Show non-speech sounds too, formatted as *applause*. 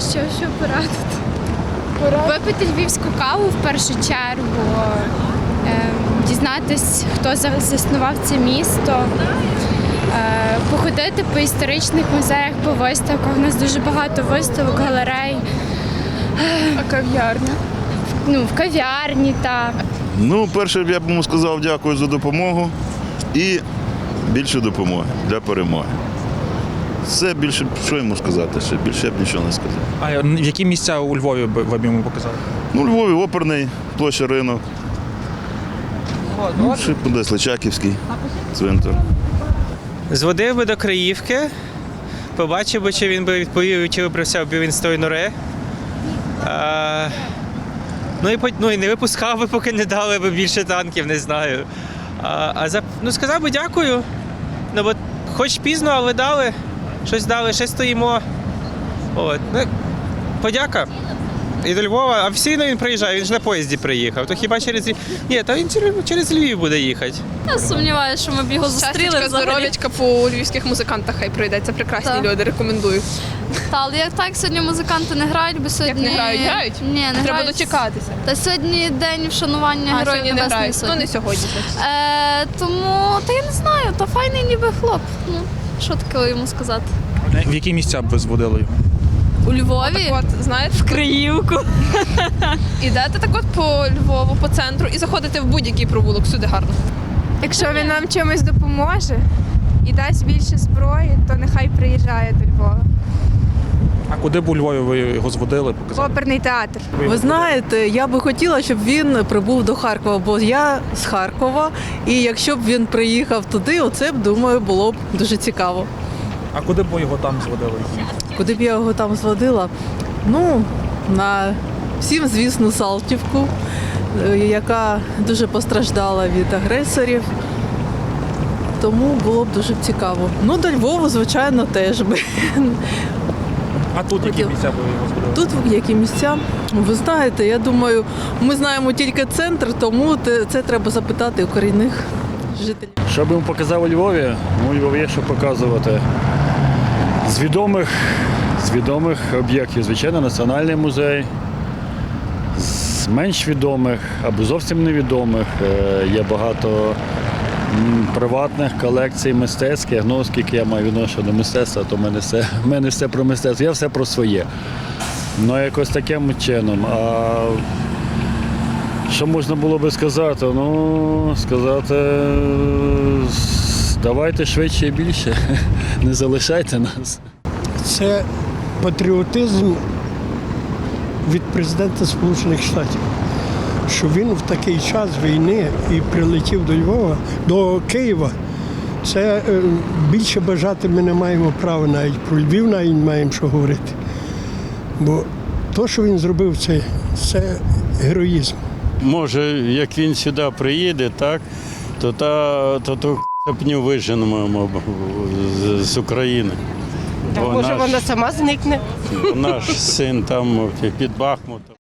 знаю, що, що порадити. Випити львівську каву в першу чергу, е, дізнатись, хто заснував це місто, е, походити по історичних музеях, по виставках. У нас дуже багато виставок, галерей. А кав'ярня? Ну, в кав'ярні та Ну, перше, я б йому сказав дякую за допомогу і більше допомоги для перемоги. Це більше, що йому сказати ще? Більше я б нічого не сказав. А які місця у Львові б йому показали? Ну, у Львові оперний, площа ринок, ну, ще десь Личаківський цвинтар. Зводив би до Криївки, побачив би, чи він би відповів, чи виправся б він з тої нори. А, ну, і, ну і не випускав би, поки не дали би більше танків, не знаю. А, а за, ну, сказав би дякую. Ну, бо хоч пізно, але дали. Щось дали, ще стоїмо. От. Ну, подяка. І до Львова, а офіційно він приїжджає, він ж на поїзді приїхав. То хіба через Львів? Ні, та він через- Львів буде їхати. Я сумніваюся, що ми б його зустріли здоров'ячка по львівських музикантах хай пройде. Це прекрасні Так. люди, рекомендую. Та, але як так сьогодні музиканти не грають, бо сьогодні. Як не грають? Грають? Ні, не Треба грають. дочекатися. Та сьогодні день вшанування А Героїв сьогодні не грають. Ну не сьогодні. Е, тому, та я не знаю, та файний ніби хлоп. Ну, що таке йому сказати? В які місця б ви зводили його? У Львові? От, знаєте, В Криївку. *laughs* ідете так от по Львову, по центру і заходите в будь-який провулок, всюди гарно. Якщо він нам чимось допоможе і дасть більше зброї, то нехай приїжджає до Львова. А куди б у Львові ви його зводили, показали? Оперний театр. Ви знаєте, я би хотіла, щоб він прибув до Харкова, бо я з Харкова, і якщо б він приїхав туди, оце б думаю було б дуже цікаво. А куди б ви його там зводили? Куди б я його там зводила? Ну, на всім, звісно, Салтівку, е, яка дуже постраждала від агресорів. Тому було б дуже цікаво. Ну, до Львова, звичайно, теж би. А тут які місця ви зводили? Тут які місця? Ви знаєте, я думаю, ми знаємо тільки центр, тому це треба запитати у корінних жителів. Що б показав у Львові? Ну, у Львові є що показувати. З відомих, з відомих об'єктів, звичайно, Національний музей. З менш відомих або зовсім невідомих е, є багато приватних колекцій мистецьких. Ну, оскільки я маю відношення до мистецтва, то в мене все, *laughs* в мене все про мистецтво, я все про своє. Ну, якось таким чином. А що можна було би сказати? Ну, сказати, давайте швидше і більше, *laughs* не залишайте нас. це патріотизм від президента Сполучених Штатів, що він в такий час війни і прилетів до Львова, до Києва. Це е, більше бажати ми не маємо права навіть про Львів навіть не маємо що говорити. Бо то, що він зробив, це, це героїзм. Може, як він сюди приїде, так, то та то ту цепню виженемо з, з України. Бо Може, наш, вона сама зникне. наш син там під Бахмутом.